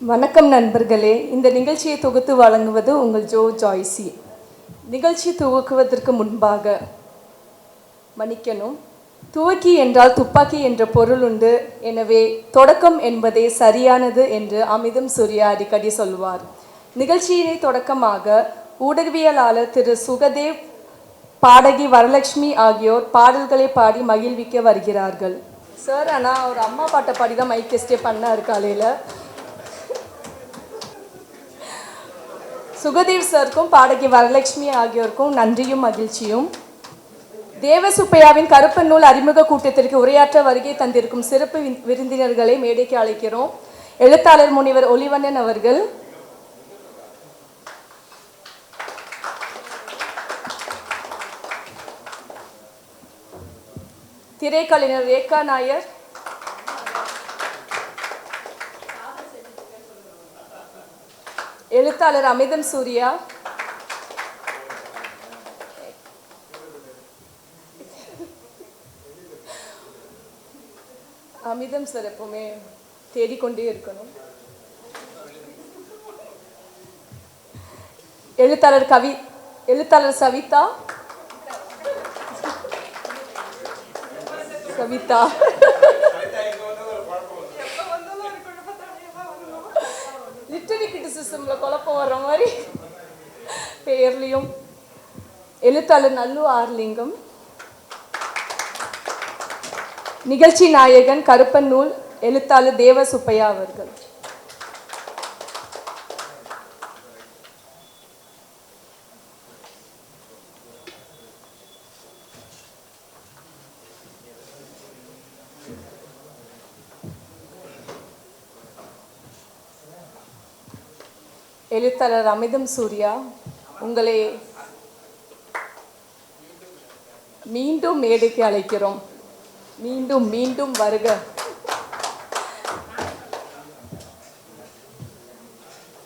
வணக்கம் நண்பர்களே. இந்த நிகழ்ச்சியை தொகுத்து வழங்குவது உங்கள் ஜோ ஜாய்ஸி நிகழ்ச்சி துவக்குவதற்கு முன்பாக மன்னிக்கணும். துவக்கி என்றால் துப்பாக்கி என்ற பொருள் உண்டு. எனவே தொடக்கம் என்பதே சரியானது என்று அமிதம் சூர்யா அடிக்கடி சொல்வார். நிகழ்ச்சியினை தொடக்கமாக ஊடகவியலாளர் திரு சுகதேவ் பாடகி வரலட்சுமி ஆகியோர் பாடல்களை பாடி மகிழ்விக்க வருகிறார்கள். சார் ஆனால் அவர் அம்மா பாட்டை பாடி தான் மைக் டெஸ்டே பண்ணார் காலையில். சுகதீவ் சருக்கும் பாடகி வரலட்சுமி ஆகியோருக்கும் நன்றியும் மகிழ்ச்சியும். தேவசுப்பையாவின் கருப்பன் நூல் அறிமுக கூட்டத்திற்கு உரையாற்ற வருகை தந்திருக்கும் சிறப்பு வி- விருந்தினர்களை மேடைக்கு அழைக்கிறோம். எழுத்தாளர் முனிவர் ஒளிவண்ணன் அவர்கள். திரைக்கலைஞர் ரேகா நாயர். எழுத்தாளர் அமிதம் சூர்யா. அமிதம் சார் எப்பவுமே தேடிக்கொண்டே இருக்கணும். எழுத்தாளர் கவி எழுத்தாளர் சவிதா. சவிதா. கிரிட்டிசிசம்ல வர்ற மாதிரி பெயர்லையும் எழுத்தாளர் நல்லு ஆர்லிங்கம். நிகழ்ச்சி நாயகன் கருப்பன் நூல் எழுத்தாளர் தேவ சுப்பையா அவர்கள். எழுத்தாளர் அமிதம் சூர்யா உங்களை மீண்டும் மேடைக்கு அழைக்கிறோம். மீண்டும் மீண்டும் வருக.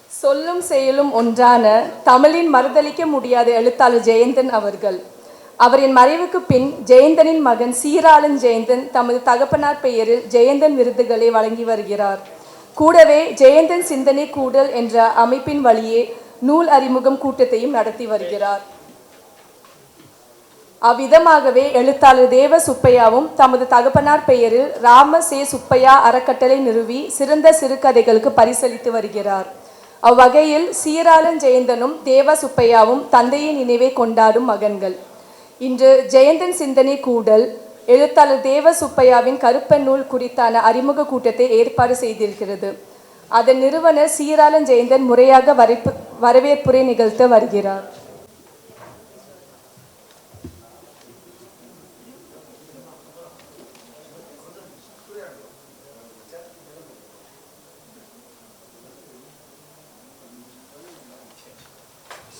சொல்லும் செயலும் ஒன்றான தமிழின் மறுதலிக்க முடியாத எழுத்தாளர் ஜெயந்தன் அவர்கள். அவரின் மறைவுக்கு பின் ஜெயந்தனின் மகன் சீராளன் ஜெயந்தன் தமது தகப்பனார் பெயரில் ஜெயந்தன் விருதுகளை வழங்கி வருகிறார். கூடவே ஜெயந்தன் சிந்தனை கூடல் என்ற அமைப்பின் வழியே நூல் அறிமுகம் கூட்டத்தையும் நடத்தி வருகிறார். அவ்விதமாகவே எழுத்தாளர் தேவ சுப்பையாவும் தமது தகப்பனார் பெயரில் ராம சே சுப்பையா அறக்கட்டளை நிறுவி சிறந்த சிறுகதைகளுக்கு பரிசளித்து வருகிறார். அவ்வகையில் சீராளன் ஜெயந்தனும் தேவ சுப்பையாவும் தந்தையின் நினைவை கொண்டாடும் மகன்கள். இன்று ஜெயந்தன் சிந்தனை கூடல் எழுத்தாளர் தேவ சுப்பையாவின் கருப்பன் நூல் குறித்தான அறிமுக கூட்டத்தை ஏற்பாடு செய்திருக்கிறது. அதன் நிறுவனர் சீராளன் ஜெயந்தன் முறையாக வரைப்பு வரவேற்புரை நிகழ்த்த வருகிறார்.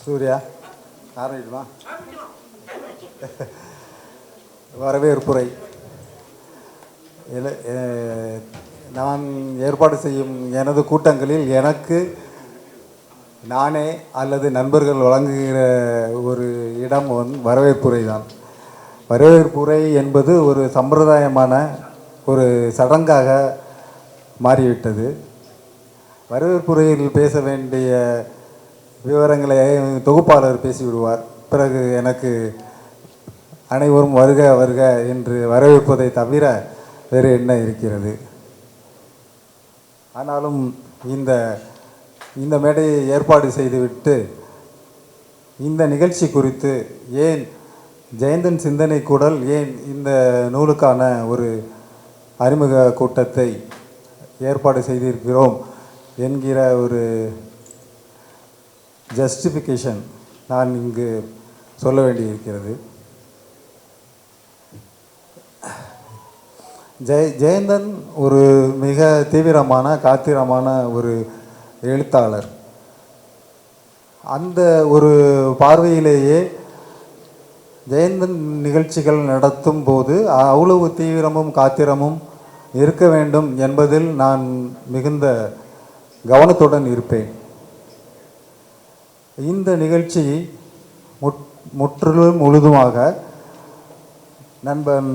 சூர்யா ஆரம்பிடுமா வரவேற்புரை. நான் ஏற்பாடு செய்யும் எனது கூட்டங்களில் எனக்கு நானே அல்லது நண்பர்கள் வழங்குகிற ஒரு இடம் வந்து வரவேற்புரை தான். வரவேற்புரை என்பது ஒரு சம்பிரதாயமான ஒரு சடங்காக மாறிவிட்டது. வரவேற்புரையில் பேச வேண்டிய விவரங்களை தொகுப்பாளர் பேசிவிடுவார். பிறகு எனக்கு அனைவரும் வருக வருக என்று வரவேற்பதை தவிர வேறு என்ன இருக்கிறது? ஆனாலும் இந்த இந்த மேடையை ஏற்பாடு செய்துவிட்டு இந்த நிகழ்ச்சி குறித்து ஏன் ஜெயந்தன் சிந்தனை கூடல் ஏன் இந்த நூலுக்கான ஒரு அறிமுக கூட்டத்தை ஏற்பாடு செய்திருக்கிறோம் என்கிற ஒரு ஜஸ்டிஃபிகேஷன் நான் இங்கு சொல்ல வேண்டியிருக்கிறது. ஜெய ஜெயந்தன் ஒரு மிக தீவிரமான காத்திரமான ஒரு எழுத்தாளர். அந்த ஒரு பார்வையிலேயே ஜெயந்தன் நிகழ்ச்சிகள் நடத்தும் போது அவ்வளவு தீவிரமும் காத்திரமும் இருக்க வேண்டும் என்பதில் நான் மிகுந்த கவனத்துடன் இருப்பேன். இந்த நிகழ்ச்சி முற்றிலும் முழுதுமாக நண்பன்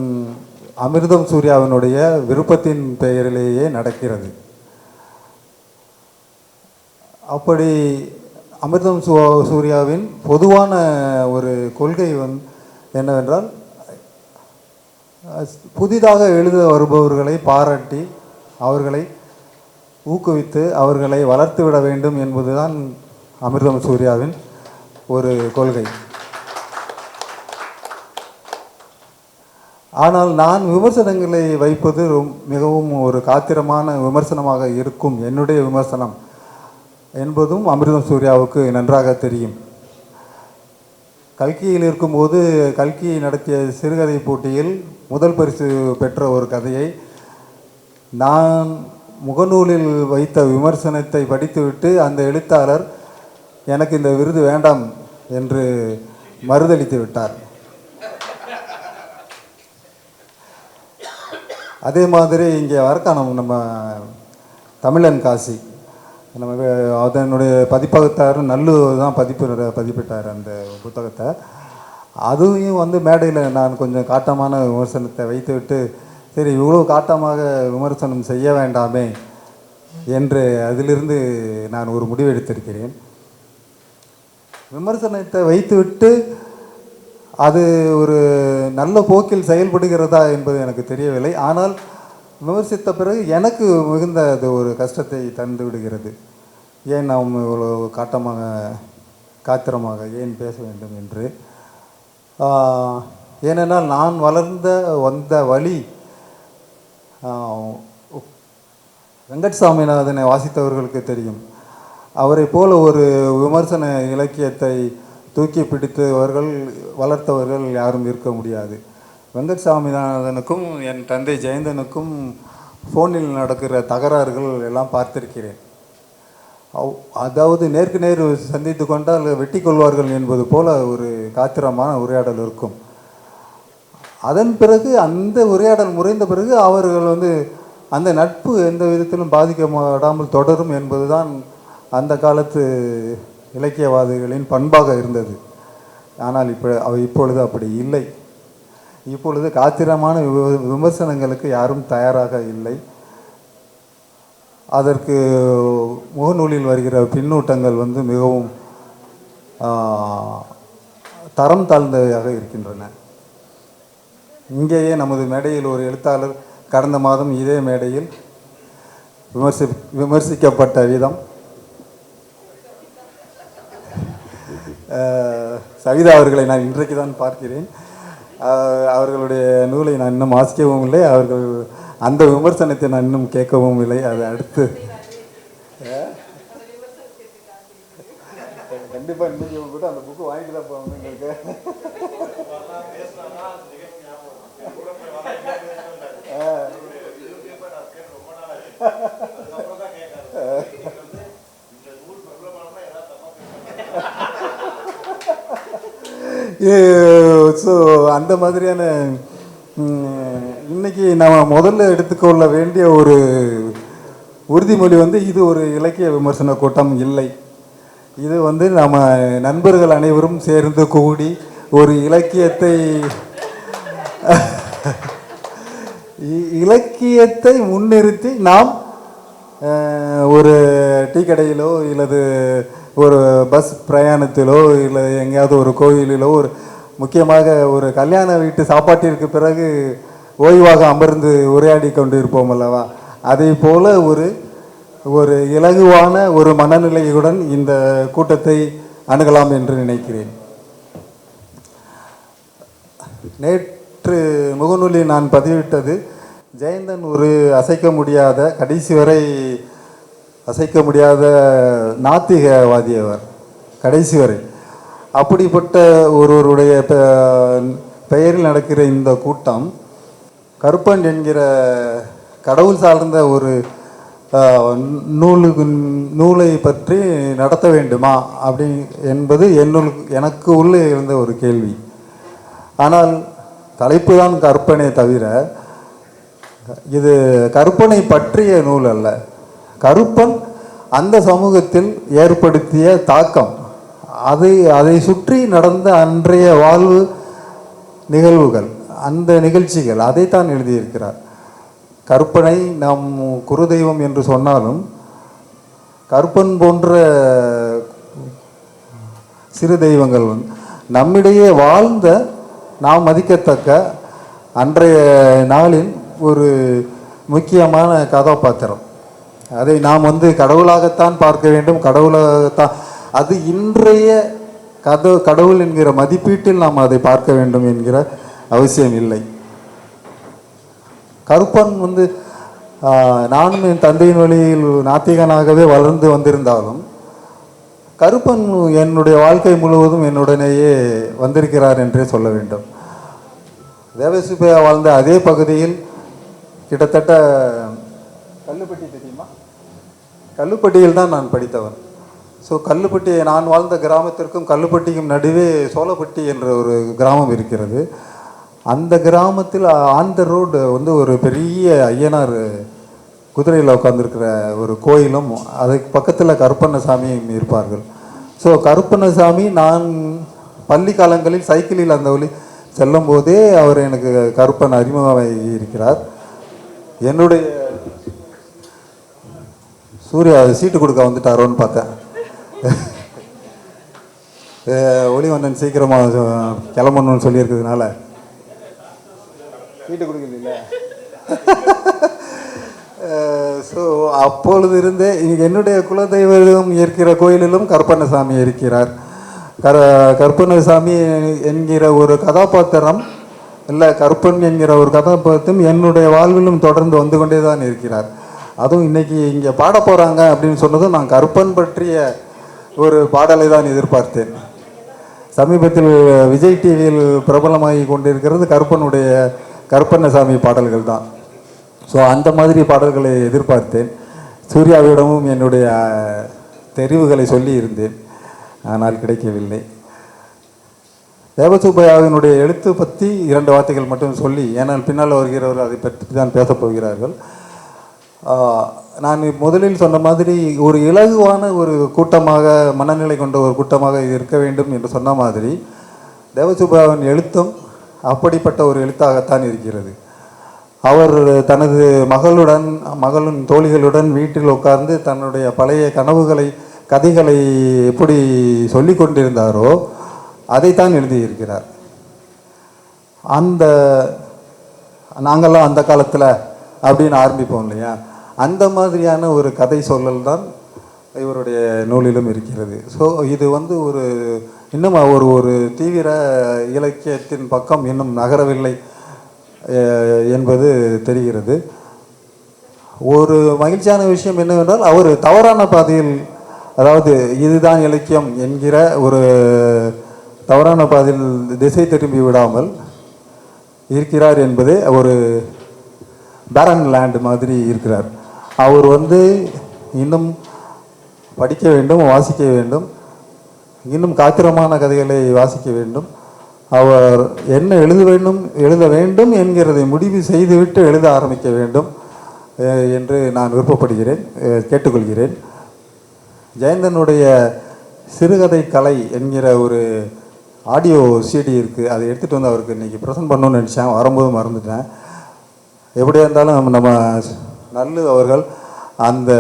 அமிர்தம் சூர்யாவினுடைய விருப்பத்தின் பெயரிலேயே நடக்கிறது. அப்படி அமிர்தம் சூ சூர்யாவின் பொதுவான ஒரு கொள்கை வந் என்னவென்றால் புதிதாக எழுத வருபவர்களை பாராட்டி அவர்களை ஊக்குவித்து அவர்களை வளர்த்து விட வேண்டும் என்பதுதான் அமிர்தம் சூர்யாவின் ஒரு கொள்கை. ஆனால் நான் விமர்சனங்களை வைப்பது ரொம்- மிகவும் ஒரு காத்திரமான விமர்சனமாக இருக்கும் என்னுடைய விமர்சனம் என்பதும் அமிர்தம் சூர்யாவுக்கு நன்றாக தெரியும். கல்கியில் இருக்கும்போது கல்கி நடத்திய சிறுகதை போட்டியில் முதல் பரிசு பெற்ற ஒரு கதையை நான் முகநூலில் வைத்த விமர்சனத்தை படித்துவிட்டு அந்த எழுத்தாளர் எனக்கு இந்த விருது வேண்டாம் என்று மறுதளித்து விட்டார். அதே மாதிரி இங்கே வரக்கானம் நம்ம தமிழன் காசி. நம்ம அதனுடைய பதிப்பகத்தார் நல்லூர் தான் பதிப்பு பதிப்பிட்டார் அந்த புத்தகத்தை. அதுவும் வந்து மேடையில் நான் கொஞ்சம் காட்டமான விமர்சனத்தை வைத்துவிட்டு சரி இவ்வளோ காட்டமாக விமர்சனம் செய்ய வேண்டாமே என்று அதிலிருந்து நான் ஒரு முடிவு எடுத்திருக்கிறேன். விமர்சனத்தை வைத்துவிட்டு அது ஒரு நல்ல போக்கில் செயல்படுகிறதா என்பது எனக்கு தெரியவில்லை. ஆனால் விமர்சித்த பிறகு எனக்கு மிகுந்த அது ஒரு கஷ்டத்தை தந்து விடுகிறது. ஏன் நாம் இவ்வளோ காட்டமாக காத்திரமாக ஏன் பேச வேண்டும் என்று? ஏனென்றால் நான் வளர்ந்த வந்த வழி வெங்கட் சாமிநாதனை வாசித்தவர்களுக்கு தெரியும். அவரை போல ஒரு விமர்சன இலக்கியத்தை தூக்கி பிடித்தவர்கள் வளர்த்தவர்கள் யாரும் இருக்க முடியாது. வெங்கட் சாமிநாதனுக்கும் என் தந்தை ஜெயந்தனுக்கும் ஃபோனில் நடக்கிற தகராறுகள் எல்லாம் பார்த்திருக்கிறேன். அவ்- அதாவது நேருக்கு நேர் சந்தித்து கொண்டால் வெட்டி கொள்வார்கள் என்பது போல ஒரு காத்திரமான உரையாடல் இருக்கும். அதன் பிறகு அந்த உரையாடல் முறைந்த பிறகு அவர்கள் வந்து அந்த நட்பு எந்த விதத்திலும் பாதிக்கப்படாமல் தொடரும் என்பதுதான் அந்த காலத்து இலக்கியவாதிகளின் பண்பாக இருந்தது. ஆனால் இப்போ அவை இப்பொழுது அப்படி இல்லை. இப்பொழுது காத்திரமான விம- விமர்சனங்களுக்கு யாரும் தயாராக இல்லை. அதற்கு முகநூலில் வருகிற பின்னூட்டங்கள் வந்து மிகவும் தரம் தாழ்ந்தவையாக இருக்கின்றன. இங்கேயே நமது மேடையில் ஒரு எழுத்தாளர் கடந்த மாதம் இதே மேடையில் விமர்சி விமர்சிக்கப்பட்ட விதம் சவிதா அவர்களை நான் இன்றைக்கு தான் பார்க்கிறேன். அவர்களுடைய நூலை நான் இன்னும் வாசிக்கவும் இல்லை. அவர்கள் அந்த விமர்சனத்தை நான் இன்னும் கேட்கவும் இல்லை. அது அடுத்து. கண்டிப்பாக இன்னைக்கு கூட அந்த புக்கு வாங்கிட்டு தான் போகணும் எங்களுக்கு. ஸோ அந்த மாதிரியான இன்னைக்கு நம்ம முதல்ல எடுத்துக்கொள்ள வேண்டிய ஒரு உறுதிமொழி வந்து இது ஒரு இலக்கிய விமர்சன கூட்டம் இல்லை. இது வந்து நம்ம நண்பர்கள் அனைவரும் சேர்ந்து கூடி ஒரு இலக்கியத்தை இ- இலக்கியத்தை முன்னிறுத்தி நாம் ஒரு டீ கடையிலோ இல்லது ஒரு பஸ் பிரயாணத்திலோ இல்லை எங்கேயாவது ஒரு கோயிலிலோ ஒரு முக்கியமாக ஒரு கல்யாண வீட்டு சாப்பாட்டிற்கு பிறகு ஓய்வாக அமர்ந்து உரையாடி கொண்டு இருப்போம் அல்லவா? அதே போல் ஒரு ஒரு இலகுவான ஒரு மனநிலையுடன் இந்த கூட்டத்தை அணுகலாம் என்று நினைக்கிறேன். நேற்று முகநூலில் நான் பதிவிட்டது ஜெயந்தன் ஒரு அசைக்க முடியாத கடைசி வரை அசைக்க முடியாத நாத்திகவாதி அவர் கடைசி வரை. அப்படிப்பட்ட ஒருவருடைய பெயரில் நடக்கிற இந்த கூட்டம் கருப்பன் என்கிற கடவுள் சார்ந்த ஒரு நூலுக்கு நூலை பற்றி நடத்த வேண்டுமா? அப்படி என்பது என்னுள் எனக்கு உள்ளே இருந்த ஒரு கேள்வி. ஆனால் தலைப்பு தான் கற்பனை தவிர இது கற்பனை பற்றிய நூல் அல்ல. கருப்பன் அந்த சமூகத்தில் ஏற்படுத்திய தாக்கம். அதை அதை சுற்றி நடந்த அன்றைய வாழ்வு நிகழ்வுகள் அந்த நிகழ்ச்சிகள் அதைத்தான் எழுதியிருக்கிறார். கற்பனை நாம் குருதெய்வம் என்று சொன்னாலும் கருப்பன் போன்ற சிறு தெய்வங்கள் நம்மிடையே வாழ்ந்த நாம் மதிக்கத்தக்க அன்றைய நாளின் ஒரு முக்கியமான கதாபாத்திரம். அதை நாம் வந்து கடவுளாகத்தான் பார்க்க வேண்டும். கடவுளாகத்தான். அது இன்றைய கத கடவுள் என்கிற மதிப்பீட்டில் நாம் அதை பார்க்க வேண்டும் என்கிற அவசியம் இல்லை. கருப்பன் வந்து நானும் என் தந்தையின் வழியில் நாத்திகனாகவே வளர்ந்து வந்திருந்தாலும் கருப்பன் என்னுடைய வாழ்க்கை முழுவதும் என்னுடனேயே வந்திருக்கிறார் என்றே சொல்ல வேண்டும். தேவசுப்பையா வாழ்ந்த அதே பகுதியில் கிட்டத்தட்ட கல்லுப்பட்டி தெரியும்? கல்லுப்பட்டியில் தான் நான் படித்தவன். ஸோ கல்லுப்பட்டி நான் வாழ்ந்த கிராமத்திற்கும் கல்லுப்பட்டிக்கும் நடுவே சோழப்பட்டி என்ற ஒரு கிராமம் இருக்கிறது. அந்த கிராமத்தில் ஆன் த ரோடு வந்து ஒரு பெரிய ஐயனார் குதிரையில் உட்காந்துருக்கிற ஒரு கோயிலும் அதுக்கு பக்கத்தில் கருப்பண்ணசாமியும் இருப்பார்கள். ஸோ கருப்பண்ணசாமி நான் பள்ளி காலங்களில் சைக்கிளில் அந்த வழி செல்லும் போதே அவர் எனக்கு கருப்பன் அறிமுகமாகி இருக்கிறார். என்னுடைய சூர்யா சீட்டு கொடுக்க வந்துட்டாரோன்னு பார்த்தேன். ஒளிவண்ணன் சீக்கிரமாக கிளம்பணும்னு சொல்லியிருக்கிறதுனால. சீட்டு கொடுக்கல ஸோ அப்பொழுது இருந்தே என்னுடைய குலதெய்வம் இருக்கிற கோயிலிலும் கற்பண்ணசாமி இருக்கிறார். கர கற்பண்ணசாமி என்கிற ஒரு கதாபாத்திரம் இல்லை கற்பன் என்கிற ஒரு கதாபாத்திரம் என்னுடைய வாழ்விலும் தொடர்ந்து வந்து கொண்டே தான் இருக்கிறார். அதுவும் இன்றைக்கி இங்கே பாட போகிறாங்க அப்படின்னு சொன்னதும் நான் கருப்பன் பற்றிய ஒரு பாடலை தான் எதிர்பார்த்தேன். சமீபத்தில் விஜய் டிவியில் பிரபலமாகி கொண்டிருக்கிறது கருப்பனுடைய கருப்பண்ணசாமி பாடல்கள் தான். ஸோ அந்த மாதிரி பாடல்களை எதிர்பார்த்தேன். சூர்யாவிடமும் என்னுடைய தெரிவுகளை சொல்லி இருந்தேன் ஆனால் கிடைக்கவில்லை. தேவசுப்பையாவினுடைய எழுத்து பற்றி இரண்டு வார்த்தைகள் மட்டும் சொல்லி ஏனால் பின்னால் வருகிறவர்கள் அதை பற்றி தான் பேசப் போகிறார்கள். நான் முதலில் சொன்ன மாதிரி ஒரு இலகுவான ஒரு கூட்டமாக மனநிலை கொண்ட ஒரு கூட்டமாக இது இருக்க வேண்டும் என்று சொன்ன மாதிரி தேவசுபாவின் எழுத்தும் அப்படிப்பட்ட ஒரு எழுத்தாகத்தான் இருக்கிறது. அவர் தனது மகளுடன் மகளின் தோழிகளுடன் வீட்டில் உட்கார்ந்து தன்னுடைய பழைய கனவுகளை கதைகளை எப்படி சொல்லி கொண்டிருந்தாரோ அதைத்தான் எழுதியிருக்கிறார். அந்த நாங்கள்லாம் அந்த காலத்தில் அப்படின்னு ஆரம்பிப்போம் இல்லையா? அந்த மாதிரியான ஒரு கதை சொல்லல் தான் இவருடைய நூலிலும் இருக்கிறது. ஸோ இது வந்து ஒரு இன்னும் ஒரு ஒரு தீவிர இலக்கியத்தின் பக்கம் இன்னும் நகரவில்லை என்பது தெரிகிறது. ஒரு மகிழ்ச்சியான விஷயம் என்னவென்றால் அவர் தவறான பாதையில் அதாவது இதுதான் இலக்கியம் என்கிற ஒரு தவறான பாதையில் திசை திரும்பி விடாமல் இருக்கிறார் என்பதே ஒரு பேரன் லேண்ட் மாதிரி இருக்கிறார். அவர் வந்து இன்னும் படிக்க வேண்டும் வாசிக்க வேண்டும். இன்னும் காத்திரமான கதைகளை வாசிக்க வேண்டும். அவர் என்ன எழுத வேண்டும் எழுத வேண்டும் என்கிறதை முடிவு செய்துவிட்டு எழுத ஆரம்பிக்க வேண்டும் என்று நான் விருப்பப்படுகிறேன் கேட்டுக்கொள்கிறேன். ஜெயந்தனுடைய சிறுகதை கலை என்கிற ஒரு ஆடியோ சிடி இருக்குது அதை எடுத்துகிட்டு வந்து அவருக்கு இன்றைக்கி ப்ரெசென்ட் பண்ணணும்னு நினச்சேன். வரும்போது மறந்துட்டேன். எப்படியா இருந்தாலும் நம்ம நல்லு அவர்கள் அந்த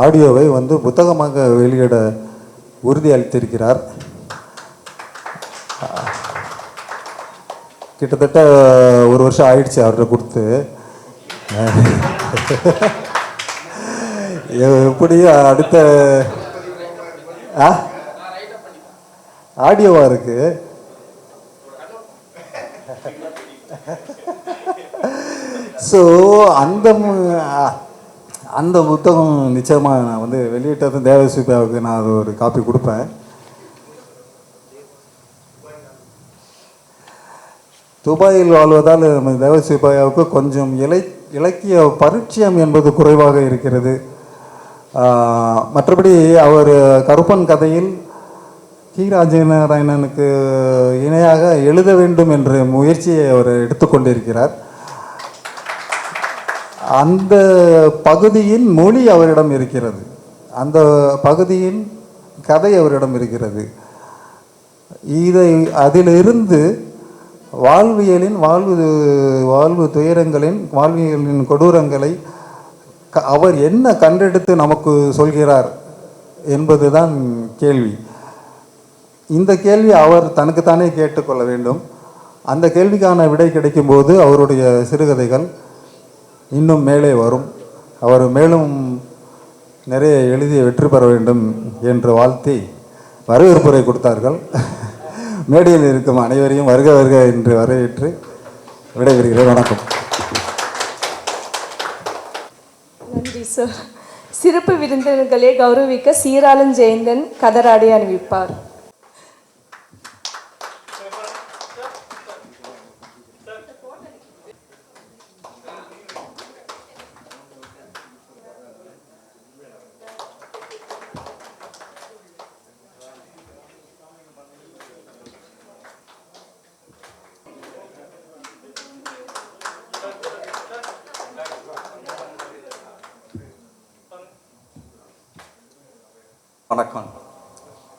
ஆடியோவை வந்து புத்தகமாக வெளியிட உறுதி அளித்திருக்கிறார் கிட்டத்தட்ட ஒரு வருஷம் ஆயிடுச்சு அவர்கிட்ட கொடுத்து. எப்படி அடுத்த ஆ? இருக்குது ஸோ அந்த மு- அந்த புத்தகம் நிச்சயமாக நான் வந்து வெளியிட்டது தேவசிபாவுக்கு நான் அது ஒரு காப்பி கொடுப்பேன். துபாயில் வாழ்வதால் நம்ம தேவசிபாயாவுக்கு கொஞ்சம் இலை இலக்கிய பரிச்சயம் என்பது குறைவாக இருக்கிறது. மற்றபடி அவர் கருப்பன் கதையில் கி. ராஜநாராயணனுக்கு இணையாக எழுத வேண்டும் என்ற முயற்சியை அவர் எடுத்துக்கொண்டிருக்கிறார். அந்த பகுதியின் மொழி அவரிடம் இருக்கிறது. அந்த பகுதியின் கதை அவரிடம் இருக்கிறது. இதை அதிலிருந்து வாழ்வியலின் வாழ்வு வாழ்வு துயரங்களின் வாழ்வியலின் கொடூரங்களை க- அவர் என்ன கண்டெடுத்து நமக்கு சொல்கிறார் என்பதுதான் கேள்வி. இந்த கேள்வி அவர் தனக்குத்தானே கேட்டுக்கொள்ள வேண்டும். அந்த கேள்விக்கான விடை கிடைக்கும்போது அவருடைய சிறுகதைகள் இன்னும் மேலே வரும். அவர் மேலும் நிறைய எழுதி வெற்றி பெற வேண்டும் என்று வாழ்த்தி வரவேற்புரை கொடுத்தார்கள். மேடையில் இருக்கும் அனைவரையும் வருக வருக என்று வரவேற்று விடைபெறுகிறேன். வணக்கம். நன்றி சார் சிறப்பு விருந்தினர்களே கௌரவிக்க சீராளன் ஜெயந்தன் கதராடை அணிவிப்பார். வணக்கம்.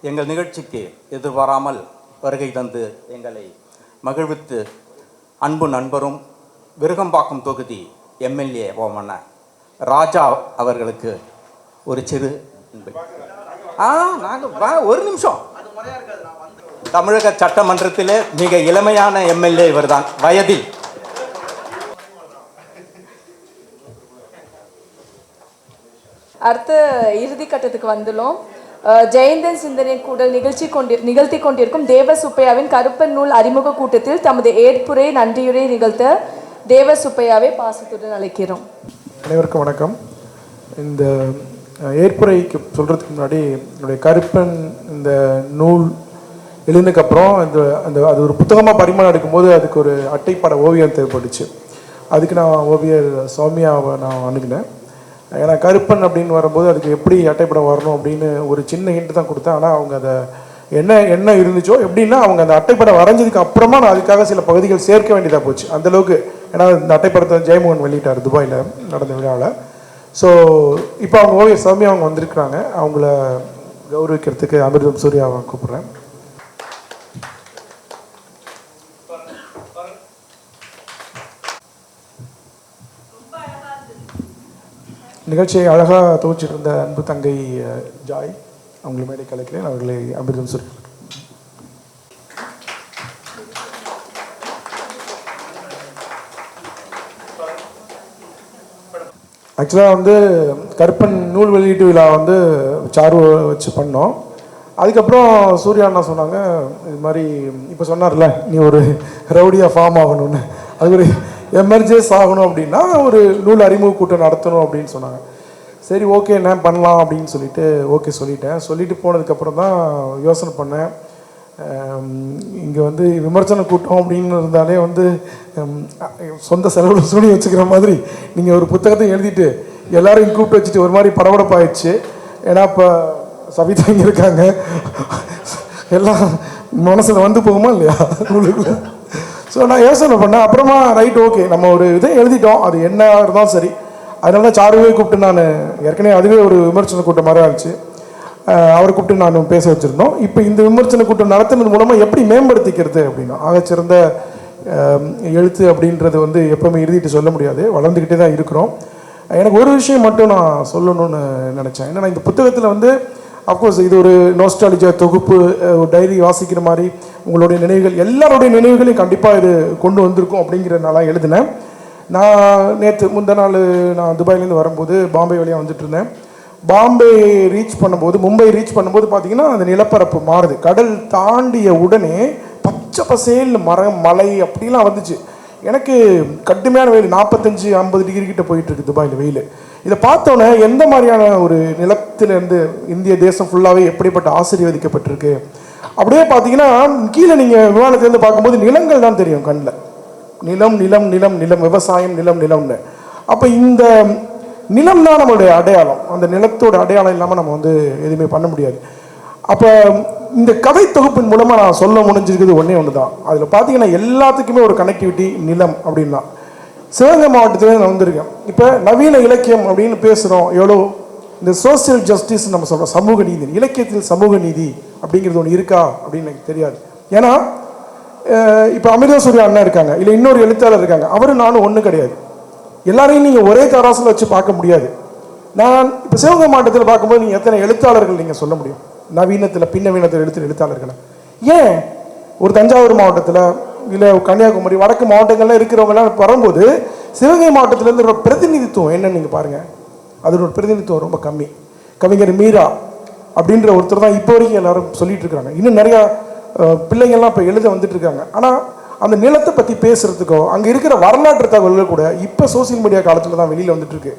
எங்கள் நிகழ்ச்சிக்கு எதிர்பாராமல் வருகை தந்து எங்களை மகிழ்வித்து அன்பு நண்பரும் விருகம்பாக்கம் தொகுதி எம்எல்ஏ ஓமன ராஜா அவர்களுக்கு ஒரு சிறு ஆ நாங்கள் வா ஒரு நிமிஷம். தமிழக சட்டமன்றத்திலே மிக இளமையான எம்எல்ஏ இவர்தான் வயதில். அடுத்து இறுதி கட்டத்துக்கு வந்துள்ளோம். ஜெயந்தன் சிந்தனை கூடல் நிகழ்ச்சி கொண்டி நிகழ்த்தி கொண்டிருக்கும் தேவ சுப்பையாவின் கருப்பன் நூல் அறிமுக கூட்டத்தில் தமது ஏற்புரை நன்றியுரை நிகழ்த்த தேவ சுப்பையாவை பாசத்துடன் அழைக்கிறோம். அனைவருக்கும் வணக்கம். இந்த ஏற்புரைக்கு சொல்கிறதுக்கு முன்னாடி என்னுடைய கருப்பன் இந்த நூல் எழுந்ததுக்கப்புறம் இந்த அந்த அது ஒரு புத்தகமாக பரிமாணம் எடுக்கும்போது அதுக்கு ஒரு அட்டைப்பட ஓவியம் தேவைப்பட்டுச்சு. அதுக்கு நான் ஓவியர் சௌமியாவை நான் அணுகினேன். ஏன்னா கருப்பன் அப்படின்னு வரும்போது அதுக்கு எப்படி அட்டைப்படம் வரணும் அப்படின்னு ஒரு சின்ன ஹிண்ட் தான் கொடுத்தேன். ஆனால் அவங்க அதை என்ன என்ன இருந்துச்சோ எப்படின்னா அவங்க அந்த அட்டைப்படம் வரைஞ்சதுக்கு அப்புறமா நான் அதுக்காக சில பகுதிகள் சேர்க்க வேண்டியதாக போச்சு. அந்தளவுக்கு ஏன்னா இந்த அட்டைப்படத்தை ஜெயமோகன் வெளியிட்டார் துபாயில் நடந்த விழாவில் ஸோ இப்போ அவங்க ஓவியர் சாமி அவங்க வந்திருக்கிறாங்க. அவங்கள கௌரவிக்கிறதுக்கு அமிர்தம் சூர்யாவை கூப்பிட்றேன். நிகழ்ச்சியை அழகாக துவச்சிட்டு இருந்த அன்பு தங்கை ஜாய் அவங்களை மேடை கலைக்கிறேன். அவர்களை அமிர்தம் சொல்லி ஆக்சுவலாக வந்து கருப்பன் நூல் வெளியீட்டு விழா வந்து சார்வ வச்சு பண்ணோம். அதுக்கப்புறம் சூர்யா அண்ணா சொன்னாங்க இது மாதிரி இப்போ சொன்னார்ல நீ ஒரு ரவுடியாக ஃபார்ம் ஆகணும்னு. அது ஒரு எமர்ஜென்ஸ் ஆகணும் அப்படின்னா ஒரு நூல் அறிமுக கூட்டம் நடத்தணும் அப்படின்னு சொன்னாங்க. சரி ஓகே என்ன பண்ணலாம் அப்படின்னு சொல்லிட்டு ஓகே சொல்லிட்டேன். சொல்லிட்டு போனதுக்கப்புறம் தான் யோசனை பண்ணேன். இங்கே வந்து விமர்சன கூட்டம் அப்படின்னு இருந்தாலே வந்து சொந்த செலவில் சூனி வச்சுக்கிற மாதிரி நீங்கள் ஒரு புத்தகத்தை எழுதிட்டு எல்லாரையும் கூப்பிட்டு வச்சுட்டு ஒரு மாதிரி படபடப்பாயிடுச்சு. ஏன்னா இப்போ சவிதா இங்கே இருக்காங்க. எல்லாம் மனசில் வந்து போகுமா இல்லையா? உங்களுக்கு ஸோ நான் யோசனை பண்ணேன். அப்புறமா ரைட் ஓகே நம்ம ஒரு இதை எழுதிட்டோம். அது என்ன இருந்தாலும் சரி. அதனால தான் சாருவே கூப்பிட்டு நான் ஏற்கனவே அதுவே ஒரு விமர்சன கூட்டம் மாதிரி இருந்துச்சு அவரை கூப்பிட்டு நான் பேச வச்சுருந்தோம். இப்போ இந்த விமர்சன கூட்டம் நடத்துனது மூலமாக எப்படி மேம்படுத்திக்கிறது அப்படின்னா ஆகச்சிறந்த எழுத்து அப்படின்றது வந்து எப்பவுமே எழுதிட்டு சொல்ல முடியாது. வளர்ந்துக்கிட்டே தான் இருக்கிறோம். எனக்கு ஒரு விஷயம் மட்டும் நான் சொல்லணும்னு நினச்சேன். ஏன்னா இந்த புத்தகத்தில் வந்து அஃப்கோர்ஸ் இது ஒரு நோஸ்டாலஜியா தொகுப்பு ஒரு டைரி வாசிக்கிற மாதிரி உங்களுடைய நினைவுகள் எல்லாருடைய நினைவுகளையும் கண்டிப்பாக இது கொண்டு வந்திருக்கும் அப்படிங்கிறனால எழுதினேன். நான் நேற்று முந்த நாள் நான் துபாயிலேருந்து வரும்போது பாம்பே வழியாக வந்துட்டு இருந்தேன். பாம்பே ரீச் பண்ணும்போது மும்பை ரீச் பண்ணும்போது பார்த்தீங்கன்னா அந்த நிலப்பரப்பு மாறுது. கடல் தாண்டிய உடனே பச்சை பசேல் மரம் மலை அப்படிலாம் வந்துச்சு. எனக்கு கடுமையான வெயில் நாற்பத்தஞ்சு ஐம்பது டிகிரி கிட்ட போயிட்டு இருக்கு துபாயில் வெயில். இதை பார்த்தோன்னே எந்த மாதிரியான ஒரு நிலத்திலேருந்து இந்திய தேசம் ஃபுல்லாகவே எப்படிப்பட்ட ஆசீர்வதிக்கப்பட்டிருக்கு அப்படியே பார்த்தீங்கன்னா கீழே நீங்கள் விமானத்திலேருந்து பார்க்கும்போது நிலங்கள் தான் தெரியும் கண்ணில். நிலம் நிலம் நிலம் நிலம் விவசாயம் நிலம் நிலம்னு. அப்போ இந்த நிலம் தான் நம்மளுடைய அடையாளம். அந்த நிலத்தோட அடையாளம் இல்லாமல் நம்ம வந்து எதுவுமே பண்ண முடியாது. அப்போ இந்த கதை தொகுப்பின் மூலமாக நான் சொல்ல முடிஞ்சிருக்குது ஒன்றே ஒன்று தான் அதில் பார்த்தீங்கன்னா எல்லாத்துக்குமே ஒரு கனெக்டிவிட்டி நிலம் அப்படின்னா. சிவகங்கை மாவட்டத்திலே நான் வந்திருக்கேன். இப்போ நவீன இலக்கியம் அப்படின்னு பேசுகிறோம் எவ்வளோ இந்த சோசியல் ஜஸ்டிஸ் நம்ம சொல்கிறோம் சமூக நீதி. இலக்கியத்தில் சமூக நீதி அப்படிங்கிறது ஒன்று இருக்கா அப்படின்னு எனக்கு தெரியாது. ஏன்னா இப்போ அமிர்த சூர்யா அண்ணா இருக்காங்க. இல்லை இன்னொரு எழுத்தாளர் இருக்காங்க. அவரும் நானும் ஒன்றும் கிடையாது. எல்லாரையும் நீங்கள் ஒரே தராசில் வச்சு பார்க்க முடியாது. நான் இப்போ சிவகங்கை மாவட்டத்தில் பார்க்கும்போது நீங்கள் எத்தனை எழுத்தாளர்கள் நீங்கள் சொல்ல முடியும்? நவீனத்தில் பின்னவீனத்தில் எழுத்து எழுத்தாளர்களை. ஏன்? ஒரு தஞ்சாவூர் மாவட்டத்தில் இல்லை கன்னியாகுமரி வடக்கு மாவட்டங்கள்லாம் இருக்கிறவங்கலாம் வரும்போது சிவகங்கை மாவட்டத்திலேருந்து ஒரு பிரதிநிதித்துவம் என்னன்னு நீங்கள் பாருங்கள் அதோட பிரதிநிதித்துவம் ரொம்ப கம்மி. கவிஞர் மீரா அப்படின்ற ஒருத்தர் தான் இப்போ வரைக்கும் எல்லாரும் சொல்லிட்டு இருக்காங்க. இன்னும் நிறையா பிள்ளைங்கள்லாம் இப்போ எழுத வந்துட்டு இருக்காங்க. ஆனால் அந்த நிலத்தை பற்றி பேசுறதுக்கோ அங்கே இருக்கிற வரலாற்று தகவல்கள் கூட இப்போ சோசியல் மீடியா காலத்தில் தான் வெளியில் வந்துட்டு இருக்கு.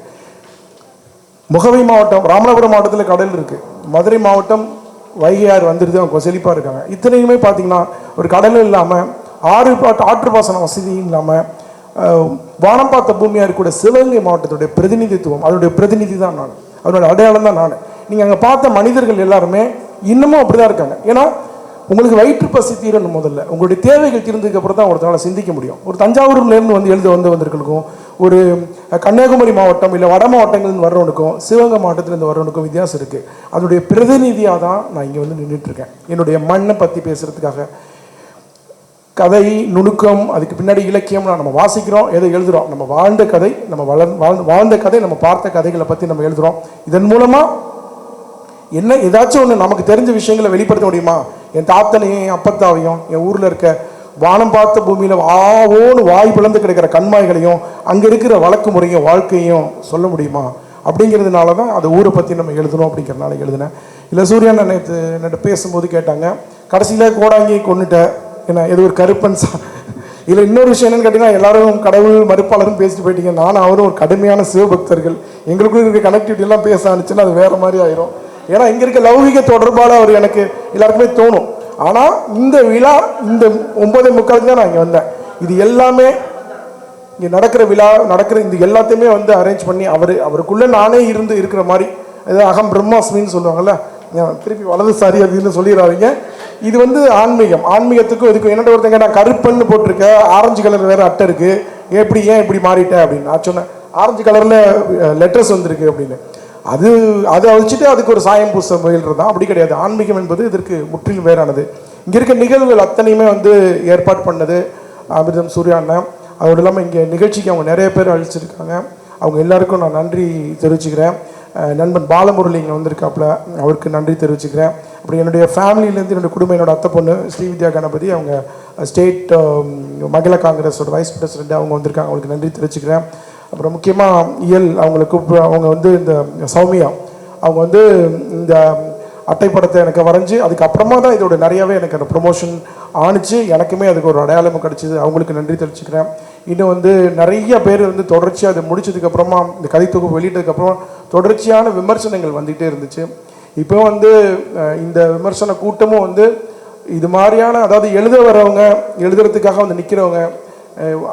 முகவை மாவட்டம் ராமநாதபுரம் மாவட்டத்தில் கடல் இருக்கு. மதுரை மாவட்டம் வைகையார் வந்துருது அவங்க செழிப்பாக இருக்காங்க. இத்தனையுமே பார்த்தீங்கன்னா ஒரு கடலும் இல்லாமல் ஆறு பாட்டு ஆற்று பாசன வசதியும் இல்லாமல் வானம் பார்த்த பூமியாக இருக்கக்கூடிய சிவகங்கை மாவட்டத்துடைய பிரதிநிதித்துவம். அதனுடைய பிரதிநிதி தான் நான். அதனுடைய அடையாளம் தான் நான். நீங்கள் அங்கே பார்த்த மனிதர்கள் எல்லாருமே இன்னமும் அப்படி தான் இருக்காங்க. ஏன்னா உங்களுக்கு வயிற்று பசி தீரணும் முதல்ல. உங்களுடைய தேவைகள் தீர்ந்ததுக்கு அப்புறம் தான் ஒருத்தனால சிந்திக்க முடியும். ஒரு தஞ்சாவூர்லேருந்து வந்து எழுத வந்து வந்திருக்கிறக்கும் ஒரு கன்னியாகுமரி மாவட்டம் இல்லை வட மாவட்டங்கள்லேருந்து வர்றவனுக்கும் சிவகங்கை மாவட்டத்திலேருந்து வர்றவனுக்கும் வித்தியாசம் இருக்குது அதனுடைய பிரதிநிதியாக தான் நான் இங்கே வந்து நின்றுட்டு இருக்கேன். என்னுடைய மண்ணை பற்றி பேசுகிறதுக்காக கதை நுணுக்கம் அதுக்கு பின்னாடி இலக்கியம் நம்ம வாசிக்கிறோம் எதை எழுதுகிறோம் நம்ம வாழ்ந்த கதை நம்ம வளர் வாழ்ந்த வாழ்ந்த கதை நம்ம பார்த்த கதைகளை பற்றி நம்ம எழுதுகிறோம் இதன் மூலமாக என்ன ஏதாச்சும் ஒன்று நமக்கு தெரிஞ்ச விஷயங்களை வெளிப்படுத்த முடியுமா? என் தாத்தனையும் என் அப்பத்தாவையும் என் ஊரில் இருக்க வானம் பார்த்த பூமியில் ஆவோன்னு வாய் பிளந்து கிடக்கிற கண்மாய்களையும் அங்கே இருக்கிற வழக்கு முறையும் வாழ்க்கையும் சொல்ல முடியுமா? அப்படிங்கிறதுனால தான் அந்த ஊரை பற்றி நம்ம எழுதணும் அப்படிங்கிறனால எழுதினேன். இல்லை சூர்யான் நேற்று என்கிட்ட பேசும்போது கேட்டாங்க கடைசியில் கோடாங்கி கொண்டுட்டேன் என்ன இது ஒரு கருப்பன் சா இதில் இன்னொரு விஷயம் என்னன்னு கேட்டிங்கன்னா எல்லாரும் கடவுள் மறுப்பாளரும் பேசிட்டு போயிட்டீங்க. நானும் அவரும் ஒரு கடுமையான சிவபக்தர்கள். எங்களுக்குள்ள இருக்க கனெக்டிவிட்டி எல்லாம் பேச ஆனிச்சுன்னா அது வேற மாதிரி ஆயிரும். ஏன்னா இங்க இருக்க லௌகிக தொடர்பால அவர் எனக்கு எல்லாருக்குமே தோணும். ஆனா இந்த விழா இந்த ஒன்பதே முக்காலுக்கு தான் நான் இங்க வந்தேன். இது எல்லாமே இங்க நடக்கிற விழா நடக்கிற இந்த எல்லாத்தையுமே வந்து அரேஞ்ச் பண்ணி அவர் அவருக்குள்ள நானே இருந்து இருக்கிற மாதிரி ஏதோ அகம் பிரம்மாஸ்மின்னு சொல்லுவாங்கல்ல ஏன் திருப்பி வலதுசாரி அப்படின்னு இதுன்னு சொல்லிடுறாங்க இது வந்து ஆன்மீகம். ஆன்மீகத்துக்கும் இதுக்கும் என்னோட ஒருத்தங்க நான் கருப்பன்னு போட்டிருக்க ஆரஞ்சு கலர் வேறு அட்டை இருக்குது எப்படி ஏன் இப்படி மாறிட்டேன் அப்படின்னு நான் சொன்னேன். ஆரஞ்சு கலரில் லெட்டர்ஸ் வந்திருக்கு அப்படின்னு. அது அதை வச்சுட்டு அதுக்கு ஒரு சாயம் பூச முயல்றது தான். அப்படி கிடையாது. ஆன்மீகம் என்பது இதற்கு முற்றிலும் வேறானது. இங்கே இருக்க நிகழ்வுகள் அத்தனையுமே வந்து ஏற்பாடு பண்ணது அமிர்தம் சூர்யா அண்ணன். அதோடு இல்லாமல் இங்கே நிகழ்ச்சிக்கு அவங்க நிறைய பேர் அழிச்சிருக்காங்க. அவங்க எல்லாருக்கும் நான் நன்றி தெரிவிச்சுக்கிறேன். நண்பன் பாலமுரளி இங்கே வந்திருக்காப்புல. அவருக்கு நன்றி தெரிவிச்சுக்கிறேன். அப்படி என்னுடைய ஃபேமிலியிலேருந்து என்னுடைய குடும்பம் என்னோடய அத்தை பொண்ணு ஸ்ரீவித்யா கணபதி அவங்க ஸ்டேட் மகிழா காங்கிரஸோட வைஸ் பிரசிடென்ட் அவங்க வந்திருக்காங்க. அவங்களுக்கு நன்றி தெரிவிச்சுக்கிறேன். அப்புறம் முக்கியமாக இயல் அவங்களை கூப்பிட்டு அவங்க வந்து இந்த சௌமியா அவங்க வந்து இந்த அட்டைப்படத்தை எனக்கு வரைஞ்சி அதுக்கப்புறமா தான் இதோட நிறையாவே எனக்கு அந்த ப்ரொமோஷன் ஆணிச்சு. எனக்குமே அதுக்கு ஒரு அடையாளமும் கிடச்சிது. அவங்களுக்கு நன்றி தெரிவிச்சுக்கிறேன். இன்னும் வந்து நிறைய பேர் வந்து தொடர்ச்சியாக அதை முடிச்சதுக்கப்புறமா இந்த கதை தொகுப்பு வெளியிட்டதுக்கப்புறம் தொடர்ச்சியான விமர்சனங்கள் வந்துகிட்டே இருந்துச்சு. இப்போ வந்து இந்த விமர்சன கூட்டமும் வந்து இது மாதிரியான அதாவது எழுத வரவங்க எழுதுறதுக்காக வந்து நிற்கிறவங்க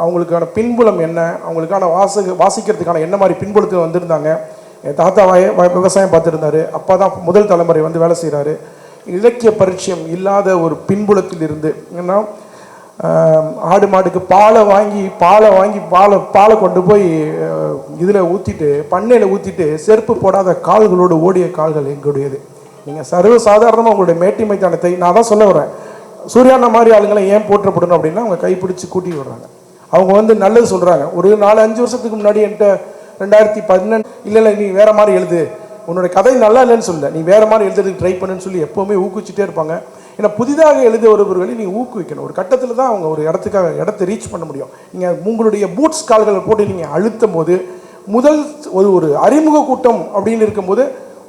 அவங்களுக்கான பின்புலம் என்ன அவங்களுக்கான வாச வாசிக்கிறதுக்கான என்ன மாதிரி பின்புலத்தில் வந்திருந்தாங்க. என் தாத்தா வய வ- விவசாயம் பார்த்துருந்தாரு. அப்பா தான் முதல் தலைமுறை வந்து வேலை செய்கிறாரு இலக்கிய பரிச்சயம் இல்லாத ஒரு பின்புலத்தில் இருந்து ஏன்னா ஆடு மாடுக்கு பாலை வாங்கி பாலை வாங்கி பாலை பாலை கொண்டு போய் இதில் ஊற்றிட்டு பண்ணையில் ஊற்றிட்டு செருப்பு போடாத கால்களோடு ஓடிய கால்கள் எங்களுடையது. நீங்கள் சர்வ சாதாரணமாக உங்களுடைய மேட்டி மைதானத்தை நான் தான் சொல்ல வரேன். சூர்யானா மாதிரி ஆளுங்களை ஏன் போற்றப்படணும் அப்படின்னா அவங்க கைப்பிடிச்சு கூட்டி விடுறாங்க. அவங்க வந்து நல்லது சொல்கிறாங்க ஒரு நாலு அஞ்சு வருஷத்துக்கு முன்னாடி என்கிட்ட ரெண்டாயிரத்தி பதினெண்டு இல்லை இல்லை நீ வேற மாதிரி எழுது. உன்னோட கதை நல்லா இல்லைன்னு சொல்ல நீ வேறு மாதிரி எழுதுறதுக்கு ட்ரை பண்ணுன்னு சொல்லி எப்போவுமே ஊக்குவிச்சுட்டே இருப்பாங்க. ஏன்னா புதிதாக எழுத ஒருவர்களை நீங்கள் ஊக்குவிக்கணும். ஒரு கட்டத்தில் தான் அவங்க ஒரு இடத்துக்காக இடத்தை ரீச் பண்ண முடியும். நீங்கள் உங்களுடைய பூட்ஸ் கால்களை போட்டு நீங்கள் அழுத்தும் போது முதல் ஒரு ஒரு அறிமுக கூட்டம் அப்படின்னு இருக்கும்போது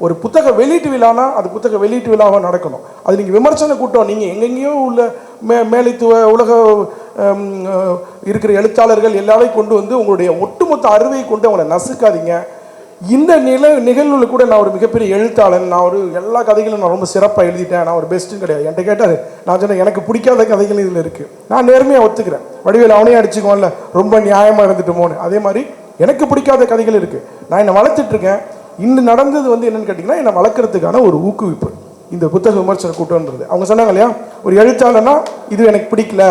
ஒரு புத்தக வெளியீட்டு விழானா அது புத்தக வெளியீட்டு விழாவாக நடக்கணும். அது நீங்கள் விமர்சன கூட்டம். நீங்கள் எங்கெங்கேயோ உள்ள மே மேலைத்துவ உலக இருக்கிற எழுத்தாளர்கள் எல்லாரையும் கொண்டு வந்து உங்களுடைய ஒட்டுமொத்த அறிவை கொண்டு அவங்களை நசுக்காதீங்க. இந்த நில நிகழ்வுல கூட நான் ஒரு மிகப்பெரிய எழுத்தாளன். நான் ஒரு எல்லா கதைகளும் நான் ரொம்ப சிறப்பாக எழுதிட்டேன். நான் ஒரு பெஸ்ட்டுன்னு கிடையாது. என்கிட்ட கேட்டார் நான் சொன்னேன் எனக்கு பிடிக்காத கதைகள் இதில் இருக்குது நான் நேர்மையாக ஒத்துக்கிறேன். வடிவேல் அவனே அடிச்சுக்கோன்ல ரொம்ப நியாயமாக இருந்துட்டுமோன்னு அதே மாதிரி எனக்கு பிடிக்காத கதைகள் இருக்குது நான் என்னை வளர்த்துட்ருக்கேன். இன்னும் நடந்தது வந்து என்னென்னு கேட்டிங்கன்னா என்னை வளர்க்குறதுக்கான ஒரு ஊக்குவிப்பு. இந்த புத்தக விமர்சன கூட்டம்ன்றது அவங்க சொன்னாங்க இல்லையா ஒரு எழுத்தாளர்னா இது எனக்கு பிடிக்கல.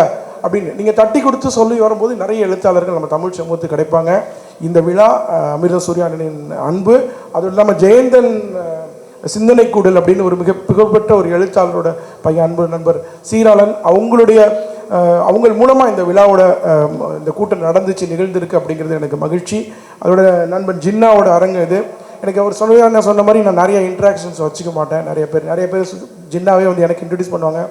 அப்படின்னு. நீங்கள் தட்டி கொடுத்து சொல்லி வரும்போது நிறைய எழுத்தாளர்கள் நம்ம தமிழ் சமூகத்துக்கு கிடைப்பாங்க. இந்த விழா அமிர்த சூர்யானனின் அன்பு அதுவும் இல்லாமல் ஜெயந்தன் சிந்தனை கூடல் அப்படின்னு ஒரு மிக புகழ்பெற்ற ஒரு எழுத்தாளரோட பையன் அன்பு நண்பர் சீராளன் அவங்களுடைய அவங்க மூலமாக இந்த விழாவோட இந்த கூட்டம் நடந்துச்சு நிகழ்ந்திருக்கு அப்படிங்கிறது எனக்கு மகிழ்ச்சி. அதோட நண்பன் ஜின்னாவோட அரங்கு இது. எனக்கு அவர் சொல்லுவாங்க நான் சொன்ன மாதிரி நான் நிறைய இன்ட்ராக்ஷன்ஸ் வச்சுக்க மாட்டேன். நிறைய பேர் நிறைய பேர் ஜின்னாவே வந்து எனக்கு இன்ட்ரடியூஸ் பண்ணுவாங்க.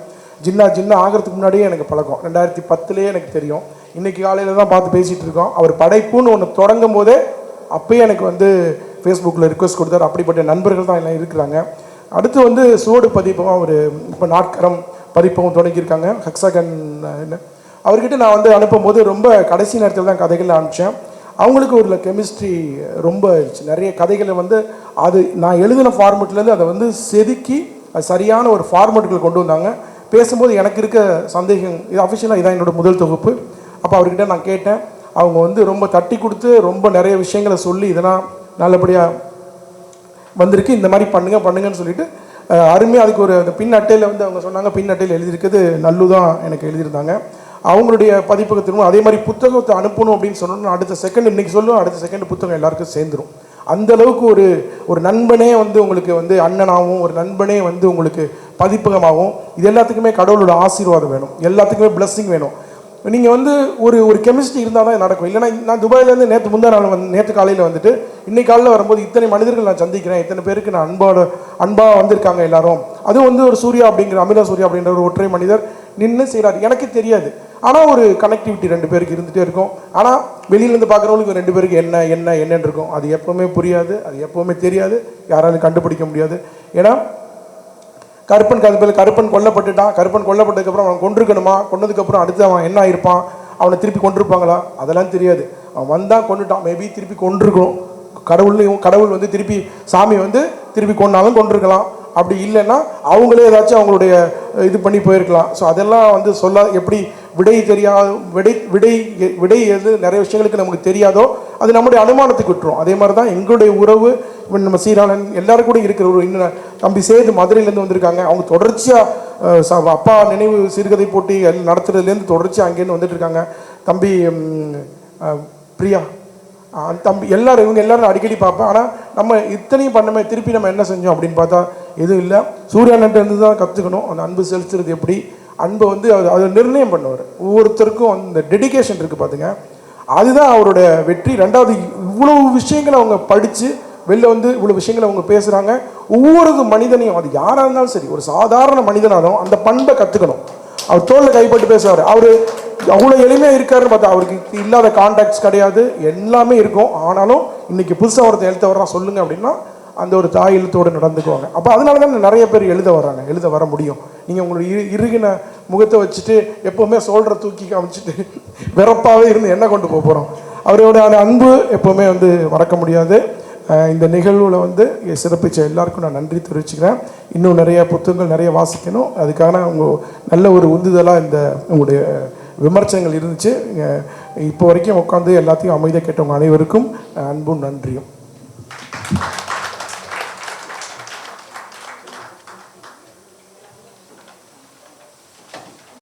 ஜின்னா ஜில்லா ஆகிறதுக்கு முன்னாடியே எனக்கு பழக்கம். ரெண்டாயிரத்தி பத்துலேயே எனக்கு தெரியும். இன்றைக்கி காலையில் தான் பார்த்து பேசிகிட்டு இருக்கோம். அவர் படைப்புன்னு ஒன்று தொடங்கும் போதே அப்பயே எனக்கு வந்து ஃபேஸ்புக்கில் ரிக்வஸ்ட் கொடுத்தாரு. அப்படிப்பட்ட நண்பர்கள் தான் எல்லாம் இருக்கிறாங்க. அடுத்து வந்து சுவடு பதிப்பகம் அவர் இப்போ நாட்கரம் பதிப்பகம் தொடங்கியிருக்காங்க. ஹக்ஸாகன் என்ன? அவர்கிட்ட நான் வந்து அனுப்பும்போது ரொம்ப கடைசி நேரத்தில் தான் கதைகள் அனுப்பிச்சேன். அவங்களுக்கு ஒரு கெமிஸ்ட்ரி ரொம்ப இருந்துச்சு. நிறைய கதைகளை வந்து அது நான் எழுதின ஃபார்மெட்லேருந்து அதை வந்து செதுக்கி அது சரியான ஒரு ஃபார்மெட்டுகள் கொண்டு வந்தாங்க. பேசும்போது எனக்கு இருக்க சந்தேகம் இது அஃபிஷியலாக இதான் என்னோட முதல் தொகுப்பு. அப்போ அவர்கிட்ட நான் கேட்டேன். அவங்க வந்து ரொம்ப தட்டி கொடுத்து ரொம்ப நிறைய விஷயங்களை சொல்லி இதெல்லாம் நல்லபடியாக வந்திருக்கு. இந்த மாதிரி பண்ணுங்க பண்ணுங்கன்னு சொல்லிட்டு அருமையாக அதுக்கு ஒரு அந்த பின் அட்டையில் வந்து அவங்க சொன்னாங்க. பின் அட்டையில் எழுதியிருக்கிறது நல்லு தான் எனக்கு எழுதியிருந்தாங்க. அவங்களுடைய பதிப்பகத்திலும் அதே மாதிரி புத்தகத்தை அனுப்பணும் அப்படின்னு சொன்னோம்னா அடுத்த செகண்ட் இன்றைக்கி சொல்லும் அடுத்த செகண்ட் புத்தகம் எல்லாருக்கும் சேர்ந்துரும். அந்த அளவுக்கு ஒரு ஒரு நண்பனே வந்து உங்களுக்கு வந்து அண்ணனாகவும் ஒரு நண்பனே வந்து உங்களுக்கு பதிப்பகமாகவும் இது எல்லாத்துக்குமே கடவுளோட ஆசீர்வாதம் வேணும். எல்லாத்துக்குமே பிளஸ்ஸிங் வேணும். நீங்கள் வந்து ஒரு ஒரு கெமிஸ்ட்ரி இருந்தால் தான் நடக்கும். இல்லைன்னா நான் துபாயிலேருந்து நேற்று முந்தா நாள் வந்து நேற்று காலையில் வந்துட்டு இன்னைக்கு காலையில் வரும்போது இத்தனை மனிதர்கள் நான் சந்திக்கிறேன் இத்தனை பேருக்கு நான் அன்போட அன்பாக வந்திருக்காங்க எல்லாரும். அதுவும் வந்து ஒரு சூர்யா அப்படிங்கிற அமிலா சூர்யா அப்படின்ற ஒரு ஒற்றை மனிதர் நின்று செய்கிறார் எனக்கு தெரியாது. ஆனால் ஒரு கனெக்டிவிட்டி ரெண்டு பேருக்கு இருந்துகிட்டே இருக்கும். ஆனால் வெளியிலேருந்து பார்க்குறவங்களுக்கு ரெண்டு பேருக்கு என்ன என்ன என்னன்னு இருக்கும். அது எப்போவுமே புரியாது அது எப்போவுமே தெரியாது. யாராலும் கண்டுபிடிக்க முடியாது. ஏன்னா கருப்பன் கருப்பில் கருப்பன் கொல்லப்பட்டுட்டான். கருப்பன் கொல்லப்பட்டதுக்கப்புறம் அவன் கொண்டிருக்கணுமா கொன்னதுக்கப்புறம் அடுத்து அவன் என்ன ஆயிருப்பான்? அவனை திருப்பி கொண்டிருப்பாங்களா அதெல்லாம் தெரியாது. அவன் வந்தான் கொண்டுட்டான் மேபி திருப்பி கொண்டிருக்கணும் கடவுள்லையும் கடவுள் வந்து திருப்பி சாமி வந்து திருப்பி கொண்டாலும் கொண்டிருக்கலாம் அப்படி இல்லைன்னா அவங்களே ஏதாச்சும் அவங்களுடைய இது பண்ணி போயிருக்கலாம். ஸோ அதெல்லாம் வந்து சொல்ல எப்படி விடை தெரியாத விடை விடை விடை எது நிறைய விஷயங்களுக்கு நமக்கு தெரியாதோ அது நம்முடைய அனுமானத்துக்கு விட்டுரும். அதே மாதிரி தான் எங்களுடைய உறவு நம்ம சீராளன் எல்லாரும் கூட இருக்கிற ஒரு இன்னும் தம்பி சேது மதுரையிலேருந்து வந்திருக்காங்க. அவங்க தொடர்ச்சியாக அப்பா நினைவு சிறுகதை போட்டி எல்லாம் நடத்துறதுலேருந்து தொடர்ச்சியாக அங்கேருந்து வந்துட்டு இருக்காங்க தம்பி பிரியா தம்பி எல்லாரும் இவங்க எல்லாரும் அடிக்கடி பார்ப்பேன். ஆனால் நம்ம இத்தனையும் பண்ணமே திருப்பி நம்ம என்ன செஞ்சோம் அப்படின்னு பார்த்தா எதுவும் இல்லை. சூர்யானன்ட்ட இருந்து தான் கற்றுக்கணும் அந்த அன்பு செலுத்துறது எப்படி? அன்பை வந்து அது அதை நிர்ணயம் பண்ணுவார். ஒவ்வொருத்தருக்கும் அந்த டெடிகேஷன் இருக்குது பார்த்துங்க அதுதான் அவரோட வெற்றி. ரெண்டாவது இவ்வளவு விஷயங்களை அவங்க படித்து வெளில வந்து இவ்வளோ விஷயங்களை அவங்க பேசுகிறாங்க ஒவ்வொரு மனிதனையும் அது யாராக இருந்தாலும் சரி ஒரு சாதாரண மனிதனாலும் அந்த பண்பை கற்றுக்கணும் அவர் தோளில் கைப்பட்டு பேசுவார். அவர் அவ்வளோ எளிமையாக இருக்காருன்னு பார்த்தா அவருக்கு இல்லாத கான்டாக்ட்ஸ் கிடையாது. எல்லாமே இருக்கும். ஆனாலும் இன்றைக்கி புதுசாக ஒருத்தர் எழுத்த வர்றான் சொல்லுங்க அப்படின்னா அந்த ஒரு தாய் எழுத்தோடு நடந்துக்குவாங்க. அப்போ அதனால தான் நிறைய பேர் எழுத வர்றாங்க. எழுத வர முடியும். நீங்கள் உங்களுடைய இரு இறுகின முகத்தை வச்சுட்டு எப்போவுமே சோல்ற தூக்கி காமிச்சிட்டு வெறப்பாகவே இருந்து என்ன கொண்டு போக போகிறோம் அவரோட அந்த அன்பு எப்போவுமே வந்து மறக்க முடியாது. இந்த நிகழ்வில் வந்து சிறப்பிச்ச எல்லாருக்கும் நான் நன்றி தெரிவிச்சுக்கிறேன். இன்னும் நிறைய புத்தகங்கள் நிறைய வாசிக்கணும். அதுக்கான அவங்க நல்ல ஒரு உந்துதலாக இந்த உங்களுடைய விமர்சனங்கள் இருந்துச்சு. இப்போ வரைக்கும் உட்காந்து எல்லாத்தையும் அமைதியாக கேட்டவங்க அனைவருக்கும் அன்பும் நன்றியும்.